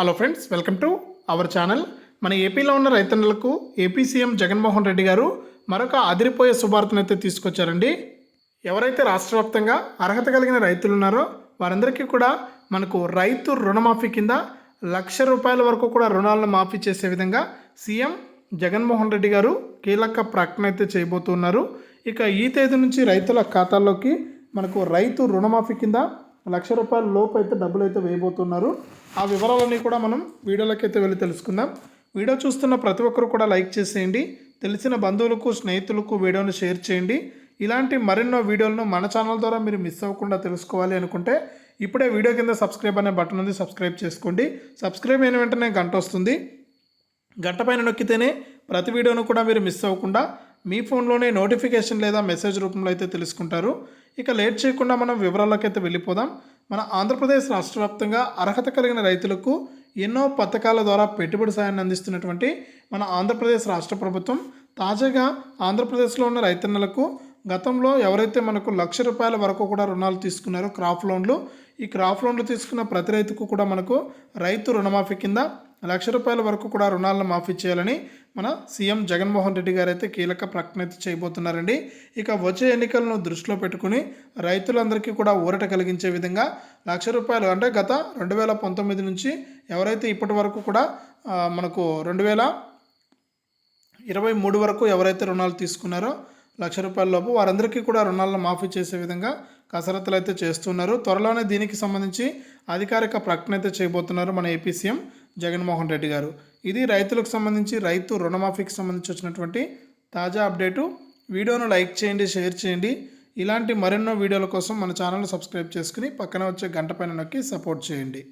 Hello friends welcome to our channel మన ఏపీలో ఉన్న రైతన్నులకు ఏపీ సీఎం జగన్మోహన్ రెడ్డి గారు మరొక అదిరిపోయే శుభార్తనైతే అయితే తీసుకొచ్చారండి. ఎవరైతే రాష్ట్ర వ్యాప్తంగా అర్హత కలిగిన రైతులు ఉన్నారో వారందరికీ కూడా మనకు రైతు రుణమాఫీ కింద లక్ష రూపాయల వరకు కూడా రుణాలను మాఫీ చేసే విధంగా సీఎం జగన్మోహన్ రెడ్డి గారు కీలక ప్రకటన అయితే చేయబోతున్నారు. ఇక ఈ తేదీ నుంచి రైతుల ఖాతాల్లోకి మనకు రైతు రుణమాఫీ కింద లక్ష రూపాయల లోపు అయితే డబ్బులు అయితే వేయబోతున్నారు. ఆ వివరాలన్నీ కూడా మనం వీడియోలోకి అయితే వెళ్ళి తెలుసుకుందాం. వీడియో చూస్తున్న ప్రతి ఒక్కరు కూడా లైక్ చేసేయండి. తెలిసిన బంధువులకు స్నేహితులకు వీడియోను షేర్ చేయండి. ఇలాంటి మరెన్నో వీడియోలను మన ఛానల్ ద్వారా మీరు మిస్ అవ్వకుండా తెలుసుకోవాలి అనుకుంటే ఇప్పుడే వీడియో కింద సబ్స్క్రైబ్ అనే బటన్ ఉంది సబ్స్క్రైబ్ చేసుకోండి. సబ్స్క్రైబ్ అయిన వెంటనే గంట వస్తుంది. గంట పైన నొక్కితేనే ప్రతి వీడియోను కూడా మీరు మిస్ అవ్వకుండా మీ ఫోన్లోనే నోటిఫికేషన్ లేదా మెసేజ్ రూపంలో అయితే తెలుసుకుంటారు. ఇక లేట్ చేయకుండా మనం వివరాలకైతే వెళ్ళిపోదాం. మన ఆంధ్రప్రదేశ్ రాష్ట్ర వ్యాప్తంగా అర్హత కలిగిన రైతులకు ఎన్నో పథకాల ద్వారా పెట్టుబడి సాయాన్ని అందిస్తున్నటువంటి మన ఆంధ్రప్రదేశ్ రాష్ట్ర ప్రభుత్వం తాజాగా ఆంధ్రప్రదేశ్లో ఉన్న రైతన్నలకు గతంలో ఎవరైతే మనకు లక్ష రూపాయల వరకు కూడా రుణాలు తీసుకున్నారో క్రాప్ లోన్లు ఈ క్రాప్ లోన్లు తీసుకున్న ప్రతి రైతుకు కూడా మనకు రైతు రుణమాఫీ కింద లక్ష రూపాయల వరకు కూడా రుణాలను మాఫీ చేయాలని మన సీఎం జగన్మోహన్ రెడ్డి గారు అయితే కీలక ప్రకటన అయితే చేయబోతున్నారండి. ఇక వచ్చే ఎన్నికలను దృష్టిలో పెట్టుకుని రైతులందరికీ కూడా ఊరట కలిగించే విధంగా లక్ష రూపాయలు అంటే గత రెండు వేల పంతొమ్మిది నుంచి ఎవరైతే ఇప్పటి వరకు కూడా మనకు రెండు వేల ఇరవై మూడు వరకు ఎవరైతే రుణాలు తీసుకున్నారో లక్ష రూపాయల లోపు వారందరికీ కూడా రుణాలను మాఫీ చేసే విధంగా కసరత్తులు అయితే చేస్తున్నారు. త్వరలోనే దీనికి సంబంధించి అధికారిక ప్రకటన అయితే చేయబోతున్నారు మన ఏపీ సీఎం. జగన్మోహన్ రెడ్డి గారు. ఇది రైతులకు సంబంధించి రైతు రుణమాఫీకి సంబంధించి వచ్చినటువంటి తాజా అప్డేటు. వీడియోను లైక్ చేయండి షేర్ చేయండి. ఇలాంటి మరెన్నో వీడియోల కోసం మన ఛానల్ సబ్స్క్రైబ్ చేసుకుని పక్కన వచ్చే గంట పైన నొక్కి సపోర్ట్ చేయండి.